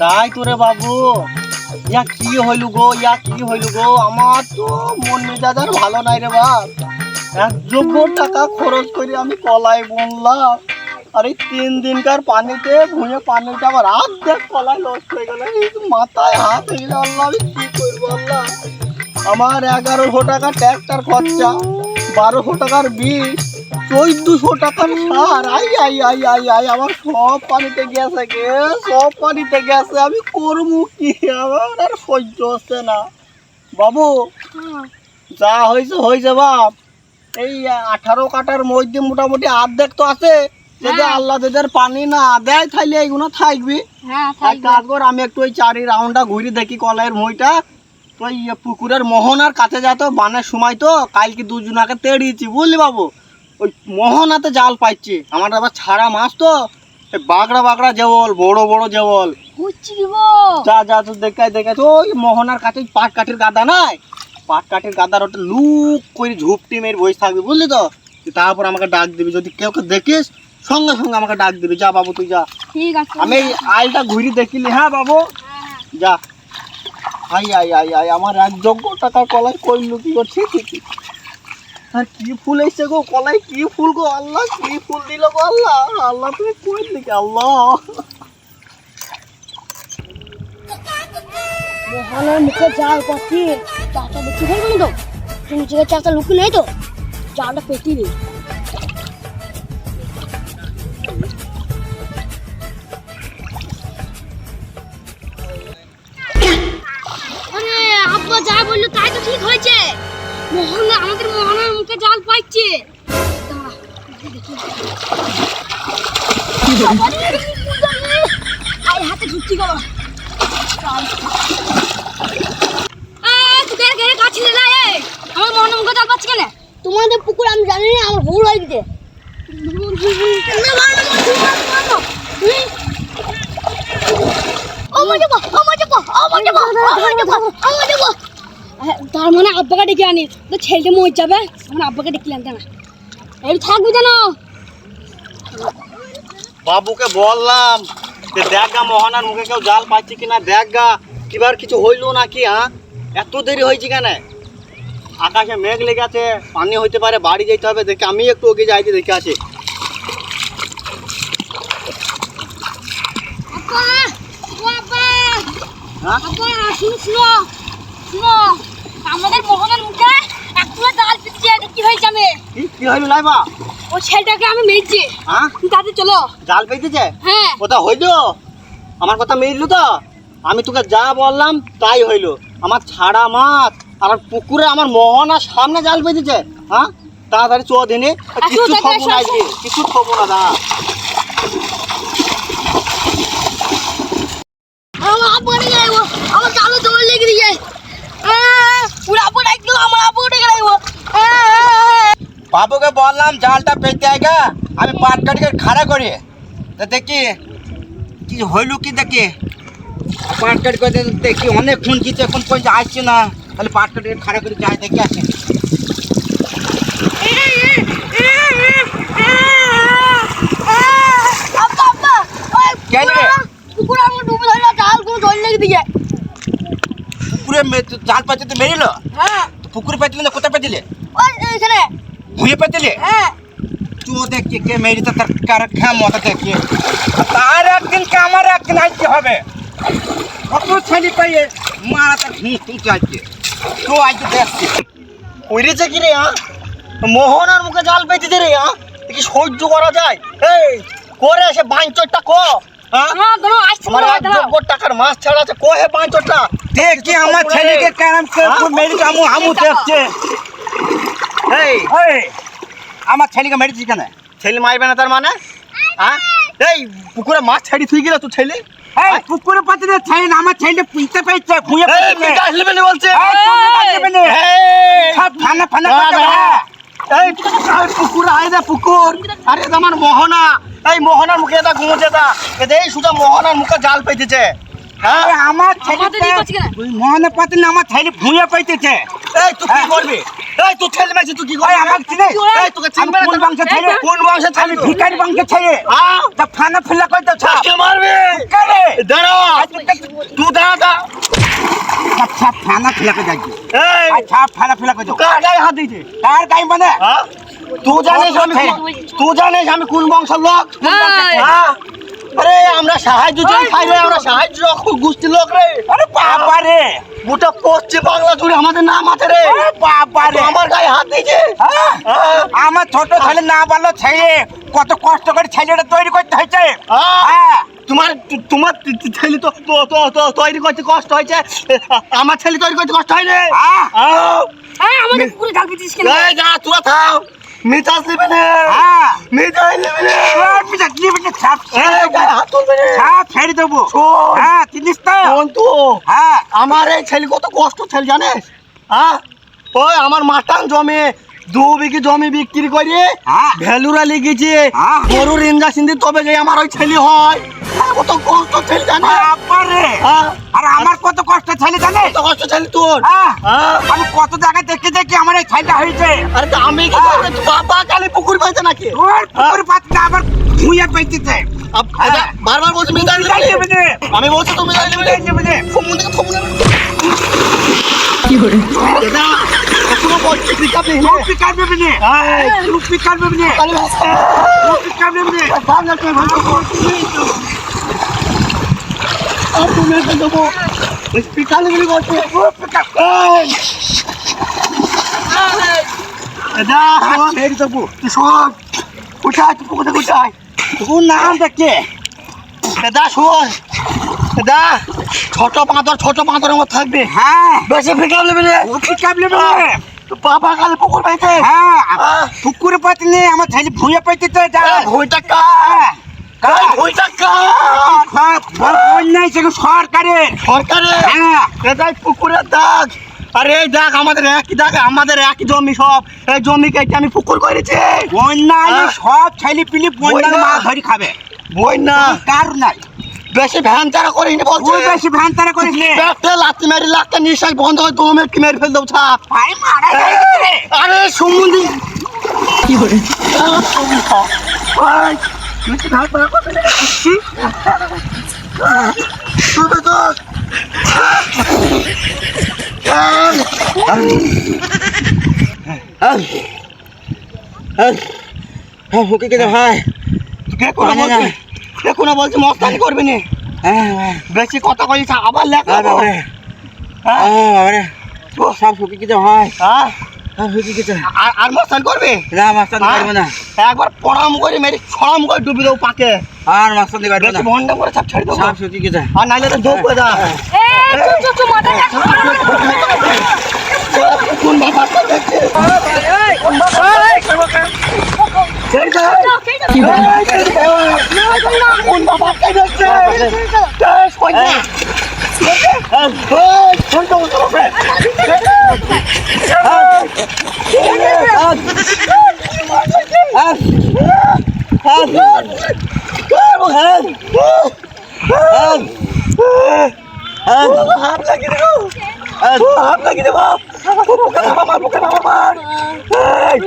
তাই তোরে বাবু। ইয়া কি হইলু গো, ইয়া কি হইলু গো? আমার তো মন মেজাজ আর ভালো নাই রে বাপ। এক যোগ্য টাকা খরচ করে আমি কলাই বুনলাম। আর তিন দিনকার পানিতে ভুঁয়ে পানিটা আমার হাত দেখ, কলাই নষ্ট হয়ে গেল। মাথায় হাত হয়ে গেল আমি কি করব, আল্লাহ? আমার এগারোশো টাকা ট্র্যাক্টর খরচা, বারোশো টাকার বীজ চোদ্দশো টাকার সার। আই আই আই আই আই আমার সব পানিতে গেছে গে সব পানিতে গেছে আমি করব কি? আমার আর সহ্য হচ্ছে না। বাবু যা হয়েছে হয়েছে বাপ। এই আঠারো কাটার মধ্যে মোটামুটি অর্ধেক তো আছে। যদি হ্যাঁ। আল্লাহ যাদের পানি না দেয় তাহলে এইগুলো থাকবি। হ্যাঁ কাজ কর আমি একটু ওই চারি রাউন্ডটা ঘুরে দেখি কলাইয়ের মইটা। তো ওই পুকুরের মোহনার কাছে যা তো বানের সময় তো কালকে দুজনাকে তেড়িয়েছি বুঝলি বাবু? ওই মোহনাতে জাল পাইছি। আমার আবার ছাড়া মাছ তো। বাগড়া বাগড়া জেবল বড় বড় জেবল যা যা তো দেখাই দেখাই। ওই মোহনার কাছে পাট কাঠির গাদা নাই? পাট কাঠির গাদার ওটা লুক করে ঝুপটি মেরে বসে থাকবি বুঝলি তো? তারপর আমাকে ডাক দিবি যদি কেউ কেউ দেখিস সঙ্গে সঙ্গে আমাকে ডাক দিবি। যা বাবু তুই যা। ঠিক আছে আমি আইলটা ঘুরি দেখিলি হ্যাঁ বাবু? যা। আই আই আই আই আমার এক যোগ্য টাকা কলাই কইল কি করছি? আর কি ফুল এসছে গো কলাই কি ফুল গো আল্লাহ? কি ফুল দিল গো আল্লাহ? আল্লাহ তুমি কইলি কি আল্লাহ? মোহনের মুখে জাল পাচ্ছি চাটা দেখি ফেলব না তো? তুমি যে চাটা লুকি নেই তো? জালটা পেটি নেই আব্বা যা বলল তাই তো ঠিক হয়েছে। মোহন আমাদের জাল পাইছে। দাঁড়া, দেখি, দেখি। আরে হাতে ঢুকছি গো। তোমাদের পুকুর আমি জানি না আমার ভুল হয়ে গেছে। তার মানে আব্বাকে ডেকে আনি। তো ছেলেটা মরে যাবে আমার আব্বাকে ডেকে আনতে না। এই থাকবি জানো বাবুকে বললাম যে দেখ গা মোহনার মুখে কেউ জাল পাচ্ছে কিনা দেখ গা কিবার কিছু হইল নাকি হ্যাঁ? এত দেরি হয়েছে কেন? আকাশে মেঘ লেগে আছে পানি হইতে পারে বাড়ি যেতে হবে দেখে আমি একটু ওকে যাইতে দেখে আব্বা হ্যাঁ? শুনো শুনো শুনো আমাদের মোহনের মুখে এক পুরো পিছিয়ে এটা কি হয়েছে আমি? কি কি হইল লাইবা ও ছেলেটাকে আমি মেরেছি। হ্যাঁ? তাতে চলো। জাল পেয়েছে হ্যাঁ। ওটা হইল? আমার কথা মিললো তো? আমি তোকে যা বললাম তাই হইল। আমার ছাড়া মাছ আর পুকুরে আমার মোহনার সামনে জাল বেঁধেছে হ্যাঁ? তাড়াতাড়ি চো দিনে। কিছু থবো না কিছু থবো না দা আমার আব্বাকে ডেকে রাখব আমার চালু দৌড় লেগে দিয়ে পুরো আব্বু ডাকলো আমার আব্বুকে ডেকে রাখব বাবুকে বললাম জালটা পেতে আয়গা আমি পাট কাটিকে খাড়া করি। তা দেখি কি হইল কি দেখি? পাট কাটি করে দেখি অনেক খুন কিছু এখন পর্যন্ত আসছে না। তাহলে পাট কাটিকে খাড়া করে যাই দেখি আসে। পুকুরে জাল পাতে তো মেরিল? হ্যাঁ। পুকুরে পেতিলে না কোথায় ওই এখানে ভুঁয়ে পেতিলে হ্যাঁ চু দেখি কে মেরি তো তার কার খা মতো দেখি তার একদিন কে আমার একদিন আসতে হবে কত ছেলে পাইয়ে মারা তার তুলতে আসছে তো আজকে দেখছি কি রে হ্যাঁ মোহনার মুখে জাল পেতেছে রে হ্যাঁ কি সহ্য করা যায় এই করে সে বাঞ্চরটা ক টাকার মাছ ছাড়া আছে আমার ছেলেকে হ্যাঁ? মেরি আমু আমু দেখছে এই। এই আমার ছেলেকে মেরেছিস কেন? ছেলে মারবে না তার মানে? হ্যাঁ? এই পুকুরে মাছ ছাড়ি থুই গেল তুই ছেলে? এই পুকুরে পাতি না ছেলে আমার ছেলে পিতে পেয়েছে ভুঁয়ে এই পেয়েছে তুই না বলছে সব ফানা ফানা। এই পুকুর আয় না পুকুর? আরে আমার মোহনা। এই মোহনার মুখে এটা ঘুমোছে দা এই সুজা মোহনার মুখে জাল পেতেছে। হ্যাঁ? আমার ছেলে পাতি না আমার ছেলে ভুঁয়ে পেয়েছে এই তুই কি করবি? এই তুই ছেলে মেয়েছি তুই কি ওই করে আমাকে চিনিস এই তোকে আমি চিনবে না কোন তো? বংশের ছেলে? কোন বংশের ছেলে? আমি ভিখারি বংশের ছেলে। হ্যাঁ? তা ফানা ফেলা কই তো ছাপ। আজকে মারবে। করে দাঁড়া। তুই দাঁড়া দাঁড়া। আচ্ছা ফানা ফেলা কই যাচ্ছি এই। আচ্ছা ফানা ফেলা কই দাও কার গায়ে হাত দিয়েছে? কার গাই মানে? হ্যাঁ? তুই জানিস আমি কোন- তুই জানিস আমি কোন বংশের লোক আরে আমরা সাহায্য চাই খাই রে আমরা সাহায্য লোক রে আরে বাবা রে গোটা পশ্চিম বাংলা জুড়ে আমাদের নাম আছে রে বাবা রে আমার গায়ে হাত দিয়েছে আমার ছোট ছেলে না বলল ছেলে কত কষ্ট করে ছেলেটা তৈরি করতে হয়েছে হ্যাঁ। হ্যাঁ তোমার তোমার ছেলে তো তো- তো- তো তৈরি করতে কষ্ট হয়েছে আমার ছেলে তৈরি করতে কষ্ট হয়নি হ্যাঁ আমাদের পুকুরে জাল পেতিস কেন যা থাম মিঠাস নেবে না। হ্যাঁ। মিঠাই নেবে না। পিঠা দিয়ে পিঠা ছাপ এই গায়ে হাত তুলবে না। ছাপ ছেড়ে দেবো। হ্যাঁ চিনিস তো? তো হ্যাঁ। আমার এই ছেলে কত কষ্ট ছেলে জানিস? হ্যাঁ? ওই আমার মাটান জমি দু বিঘি জমি বিক্রি করে হ্যাঁ। ভ্যালুরা লিখেছে হ্যাঁ। গরুর ইঞ্জেকশন দিয়ে তবে যে আমার ওই ছেলে হয়। কত কষ্ট ছেলে জানিস? বাবা রে হ্যাঁ। আমার কত কষ্ট ছেলে জানে? কত কষ্ট ছেলে তোর? হ্যাঁ। হ্যাঁ। আমি কত জায়গায় দেখে দেখে আমার এই ছেলেটা হয়েছে। আরে তো আমি কি তুই বাবা কালি পুকুর পাইতে নাকি? ওর পুকুর পাতটা আবার ভুঁইয়া আব- বারবার বলছি মিঠাই নেবে। না। আমি বলছি তুমি মিঠাই নেবে। না। থমু দেখে থমু নেবে। এটা এখনও বলছি পিকআপ নেই। পিকার দেবে নে। পিকার দেবে নে দেবে নে। না না দেবো। পিকআপ নেবে না। বলছি। এই। এটা ছোট পাঁদর ছোট পাঁদরের মতো থাকবে হ্যাঁ। বেশি পিকার নেবে নে বাবা কালে পুকুর পাইতে হ্যাঁ। পুকুরে আমার ছেলে ভুঁইয়া পেয়েছে তো যা। ভুইটা কার? কার ভুইটা কার? নাই সরকারের? হ্যাঁ। এটাই পুকুরের দাগ আরে এই দাগ আমাদের একই দাগ আমাদের একই জমি সব। এই জমি কেটে আমি পুকুর করেছি। হ্যাঁ। সব ছেলে পিলি বন্যায় বন্যা। মাছ ধরি খাবে। কার নাই। বেশি ভ্যান তারা করিনি বলছে। বেশি ভ্যান তারা মেরে নিঃশ্বাস বন্ধ হয় দমে কি মেরে ফেল দেবো ছাপ। আরে সুমন্দি কি করে হুকি কে ভাই দেখুন বলছি মস্তানি করবি নি হ্যাঁ বেশি কথা কইছ আবার লেখ সব হুকি কে ভাই হ্যাঁ। সব হুকি কে আর আর মস্তানি করবি? না মাস্টার পারব না। একবার পড়াম করে মেরে ছড়াম করে ডুবি দেবো পাকে। আর মাস্টার পারব বেশি না। ভন্ডা করে চাপ ছেড়ে দেবো। সব হুকি কে আর নাইলে তো ডুব করে দা এই চুপ চুপ চুপ মাথা কোন বাবা দেখছে? ছেড়ে দে। কি এই, ছেড়ে দে। কোন বাবা দেখছে? হাত লাগিয়ে দেবো হাত লাগিয়ে দেবো আমার বুকে নাম আমার এই।